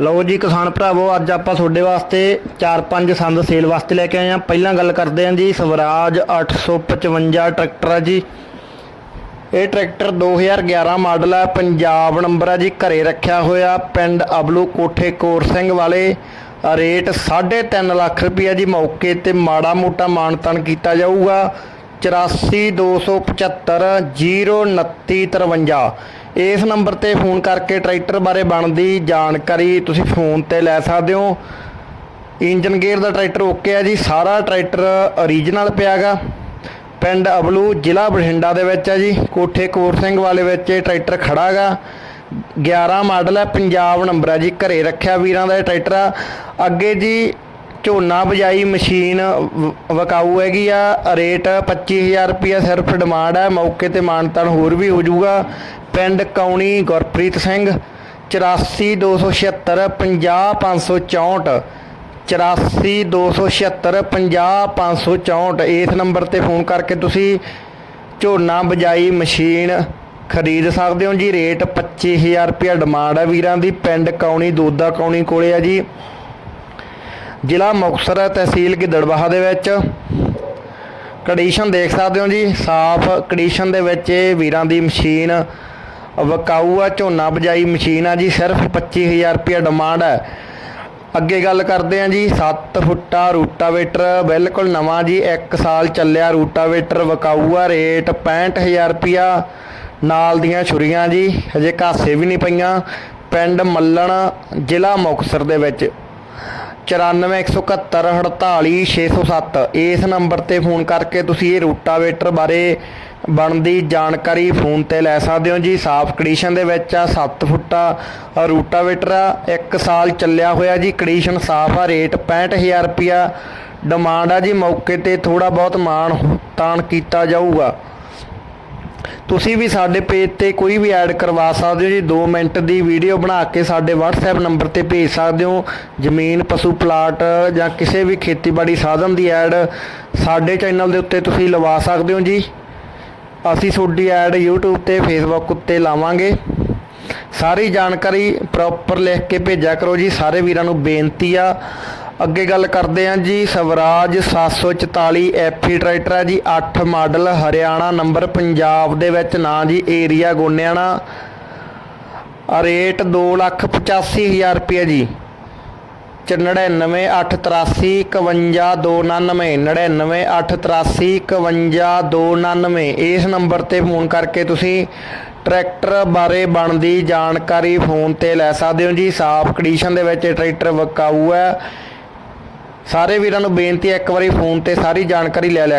ਲਓ ਜੀ ਕਿਸਾਨ ਭਰਾਵੋ, ਅੱਜ ਆਪਾਂ ਤੁਹਾਡੇ ਵਾਸਤੇ 4-5 ਸੰਦ ਸੇਲ ਵਾਸਤੇ ਲੈ ਕੇ ਆਏ ਹਾਂ। ਪਹਿਲਾਂ ਗੱਲ ਕਰਦੇ ਹਾਂ ਜੀ, ਸਵਰਾਜ 855 ਟਰੈਕਟਰ ਆ ਜੀ। ਇਹ ਟਰੈਕਟਰ 2011 ਮਾਡਲ ਹੈ ਪੰਜਾਬ ਨੰਬਰ ਹੈ ਜੀ, ਘਰੇ ਰੱਖਿਆ ਹੋਇਆ, ਪਿੰਡ ਅਬਲੂ ਕੋਠੇ ਕੋਰ ਸਿੰਘ ਵਾਲੇ। ਰੇਟ 3.5 ਲੱਖ ਰੁਪਈਆ ਜੀ, ਮੌਕੇ ਤੇ ਮਾੜਾ ਮੋਟਾ ਮਾਨਤਨ ਕੀਤਾ ਜਾਊਗਾ। 842750 02953 ਇਸ ਨੰਬਰ ਤੇ ਫੋਨ ਕਰਕੇ ਟਰੈਕਟਰ ਬਾਰੇ ਬਣਦੀ ਜਾਣਕਾਰੀ ਤੁਸੀਂ ਫੋਨ ਤੇ ਲੈ ਸਕਦੇ ਹੋ। ਇੰਜਨ ਗੇਅਰ ਦਾ ਟਰੈਕਟਰ ਓਕੇ ਆ ਜੀ, ਸਾਰਾ ਟਰੈਕਟਰ ਓਰੀਜਨਲ ਪਿਆਗਾ। ਪਿੰਡ ਅਬਲੂ, ਜ਼ਿਲ੍ਹਾ ਬਠਿੰਡਾ ਦੇ ਵਿੱਚ ਹੈ ਜੀ। ਕੋਠੇ ਕੋਰ ਸਿੰਘ ਵਾਲੇ ਵਿੱਚ ਇਹ ਟਰੈਕਟਰ ਖੜਾਗਾ। 11 ਮਾਡਲ ਹੈ ਪੰਜਾਬ ਨੰਬਰ ਹੈ ਜੀ, ਘਰੇ ਰੱਖਿਆ ਵੀਰਾਂ ਦਾ ਇਹ ਟਰੈਕਟਰ ਆ। ਅੱਗੇ ਜੀ ਝੋਨਾ ਬਜਾਈ ਮਸ਼ੀਨ ਵ- ਵਿਕਾਊ ਹੈਗੀ ਆ, ਰੇਟ 25000 ਰੁਪਿਆ ਸਿਰਫ ਡਿਮਾਂਡ ਹੈ ਮੌਕੇ ਤੇ ਮਾਨਤਨ ਹੋਰ ਵੀ ਹੋ ਜਾਊਗਾ। ਪਿੰਡ ਕੌਣੀ ਗੁਰਪ੍ਰੀਤ ਸਿੰਘ 84276 50564 84276 50564 ਇਸ ਨੰਬਰ ਤੇ ਫੋਨ ਕਰਕੇ ਤੁਸੀਂ ਝੋਨਾ ਬਜਾਈ ਮਸ਼ੀਨ ਖਰੀਦ ਸਕਦੇ ਹੋ ਜੀ। ਰੇਟ 25000 ਰੁਪਇਆ ਡਿਮਾਂਡ ਹੈ ਵੀਰਾਂ ਦੀ, ਪਿੰਡ ਕੌਣੀ, ਦੋਦਾ ਕੌਣੀ ਕੋਲੇ ਆ ਜੀ। ਜ਼ਿਲ੍ਹਾ ਮੁਕਤਸਰ ਤਹਿਸੀਲ ਗਿੱਦੜਬਾਹਾ ਦੇ ਵਿੱਚ। ਕੰਡੀਸ਼ਨ ਦੇਖ ਸਕਦੇ ਹੋ ਜੀ, ਸਾਫ਼ ਕੰਡੀਸ਼ਨ ਦੇ ਵਿੱਚ ਇਹ ਵੀਰਾਂ ਦੀ ਮਸ਼ੀਨ ਵਿਕਾਊ ਆ, ਝੋਨਾ ਬਜਾਈ ਮਸ਼ੀਨ ਆ ਜੀ, ਸਿਰਫ 25000 ਰੁਪਇਆ ਡਿਮਾਂਡ ਹੈ ਅੱਗੇ ਗੱਲ ਕਰਦੇ ਹਾਂ ਜੀ 7 ਫੁੱਟਾ ਰੂਟਾਵੇਟਰ, ਬਿਲਕੁਲ ਨਵਾਂ ਜੀ 1 ਸਾਲ ਚੱਲਿਆ ਰੂਟਾਵੇਟਰ ਵਿਕਾਊ ਆ, ਰੇਟ 65000 ਰੁਪਿਆ ਨਾਲ ਦੀਆਂ ਛੁਰੀਆਂ ਜੀ, ਹਜੇ ਘਾਸੇ ਵੀ ਨਹੀਂ ਪਈਆਂ। ਪਿੰਡ ਮੱਲਣ, ਜ਼ਿਲ੍ਹਾ ਮੁਕਤਸਰ ਦੇ ਵਿੱਚ। 9417148607 ਇਸ ਨੰਬਰ ਤੇ ਫੋਨ ਕਰਕੇ ਤੁਸੀਂ ਇਹ ਰੂਟਾਵੇਟਰ ਬਾਰੇ ਬਣਦੀ ਜਾਣਕਾਰੀ ਫੋਨ ਤੇ ਲੈ ਸਕਦੇ ਹੋ ਜੀ। ਸਾਫ਼ ਕੰਡੀਸ਼ਨ ਦੇ ਵਿੱਚ ਆ 7 ਫੁੱਟਾ ਰੂਟਾਵੇਟਰ ਆ 1 ਸਾਲ ਚੱਲਿਆ ਹੋਇਆ ਜੀ। ਕੰਡੀਸ਼ਨ ਸਾਫ਼ ਆ ਰੇਟ 65000 ਰੁਪਿਆ ਡਿਮਾਂਡ ਆ ਜੀ, ਮੌਕੇ ਤੇ ਥੋੜਾ ਬਹੁਤ ਮਾਣ ਤਾਣ ਕੀਤਾ ਜਾਊਗਾ। ਤੁਸੀਂ ਵੀ ਸਾਡੇ ਪੇਜ ਤੇ ਕੋਈ ਵੀ ਐਡ ਕਰਵਾ ਸਕਦੇ ਹੋ ਜੀ। 2 ਮਿੰਟ ਦੀ ਵੀਡੀਓ ਬਣਾ ਕੇ ਸਾਡੇ WhatsApp ਨੰਬਰ ਤੇ ਭੇਜ ਸਕਦੇ ਹੋ। ਜ਼ਮੀਨ, ਪਸ਼ੂ ਪਲਾਟ ਜਾਂ ਕਿਸੇ ਵੀ ਖੇਤੀਬਾੜੀ ਸਾਧਨ ਦੀ ਐਡ ਸਾਡੇ ਚੈਨਲ ਦੇ ਉੱਤੇ ਤੁਸੀਂ ਲਵਾ ਸਕਦੇ ਹੋ ਜੀ। ਅਸੀਂ ਤੁਹਾਡੀ ਐਡ YouTube ਤੇ, Facebook ਉੱਤੇ ਲਾਵਾਂਗੇ। ਸਾਰੀ ਜਾਣਕਾਰੀ ਪ੍ਰੋਪਰ ਲਿਖ ਕੇ ਭੇਜਿਆ ਕਰੋ ਜੀ। ਸਾਰੇ ਵੀਰਾਂ ਨੂੰ ਬੇਨਤੀ ਆ ਅੱਗੇ ਗੱਲ ਕਰਦੇ ਹਾਂ ਜੀ, ਸਵਰਾਜ 744 ਐਫੀ ਟਰੈਕਟਰ ਹੈ ਜੀ 8 ਮਾਡਲ ਹਰਿਆਣਾ ਨੰਬਰ ਪੰਜਾਬ ਦੇ ਵਿੱਚ ਨਾਂ ਜੀ, ਏਰੀਆ ਗੋਨਿਆਣਾ। ਆ ਰੇਟ 285000 ਰੁਪਏ ਜੀ। 9983512299 ਇਸ ਨੰਬਰ ਤੇ ਫੋਨ ਕਰਕੇ ਤੁਸੀਂ ਟਰੈਕਟਰ ਬਾਰੇ ਬਣਦੀ ਜਾਣਕਾਰੀ ਫੋਨ ਤੇ ਲੈ ਸਕਦੇ ਹੋ ਜੀ। ਸਾਫ਼ ਕੰਡੀਸ਼ਨ ਦੇ ਵਿੱਚ ਟਰੈਕਟਰ ਵਿਕਾਊ ਹੈ। ਸਾਰੇ ਵੀਰਾਂ ਨੂੰ ਬੇਨਤੀ ਹੈ ਇੱਕ ਵਾਰੀ ਫੋਨ ਤੇ ਸਾਰੀ ਜਾਣਕਾਰੀ ਲੈ ਲਿਆ